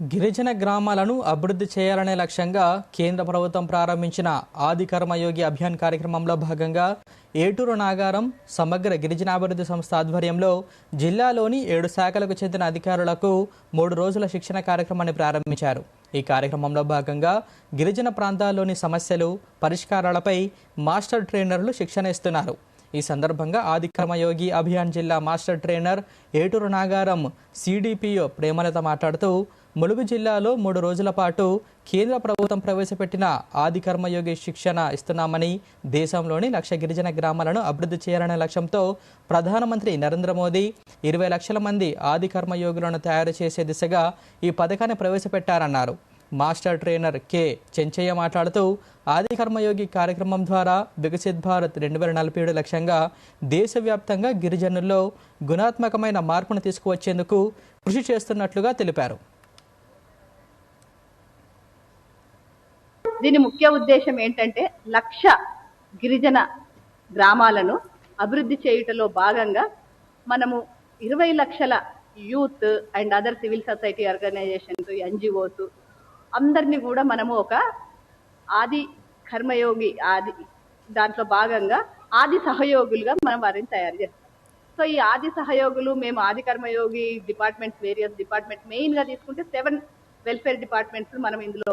గిరిజన గ్రామాలను అభివృద్ధి చేయాలనే లక్ష్యంగా కేంద్ర ప్రభుత్వం ప్రారంభించిన ఆది కర్మయోగి అభియాన్ కార్యక్రమంలో భాగంగా ఏటూరు నాగారం సమగ్ర గిరిజనాభివృద్ధి సంస్థ ఆధ్వర్యంలో జిల్లాలోని ఏడు శాఖలకు చెందిన అధికారులకు మూడు రోజుల శిక్షణ కార్యక్రమాన్ని ప్రారంభించారు. ఈ కార్యక్రమంలో భాగంగా గిరిజన ప్రాంతాల్లోని సమస్యలు పరిష్కారాలపై మాస్టర్ ట్రైనర్లు శిక్షణ ఇస్తున్నారు. ఈ సందర్భంగా ఆదిక్రమయోగి అభియాన్ జిల్లా master trainer Eturnagaram CDPO Premalatha మాట్లాడుతూ ములుగు జిల్లాలో మూడు రోజుల పాటు కేంద్ర ప్రభుత్వం ప్రవేశపెట్టిన ఆది కర్మయోగి శిక్షణ ఇస్తున్నామని దేశంలోని లక్ష గిరిజన గ్రామాలను అభివృద్ధి చేయాలనే లక్ష్యంతో ప్రధానమంత్రి నరేంద్ర మోదీ ఇరవై లక్షల మంది ఆది కర్మయోగులను తయారు చేసే దిశగా ఈ పథకాన్ని ప్రవేశపెట్టారన్నారు. Master trainer K. చెంచయ్య మాట్లాడుతూ ఆది కర్మయోగి కార్యక్రమం ద్వారా వికసిత్ భారత్ రెండు వేల నలభై ఏడు లక్ష్యంగా దేశవ్యాప్తంగా గిరిజనుల్లో గుణాత్మకమైన మార్పును తీసుకువచ్చేందుకు కృషి చేస్తున్నట్లుగా తెలిపారు. దీని ముఖ్య ఉద్దేశం ఏంటంటే లక్ష గిరిజన గ్రామాలను అభివృద్ధి చేయుటలో భాగంగా మనము ఇరవై లక్షల youth and other civil society organisations NGOs అందరినీ కూడా మనము ఒక ఆది కర్మయోగి ఆది దాంట్లో భాగంగా ఆది సహయోగులుగా మనం వారిని తయారు చేస్తాం. సో ఈ ఆది సహయోగులు మేము ఆది కర్మయోగి డిపార్ట్మెంట్స్ వేరియస్ డిపార్ట్మెంట్ మెయిన్గా తీసుకుంటే సెవెన్ వెల్ఫేర్ డిపార్ట్మెంట్స్ మనం ఇందులో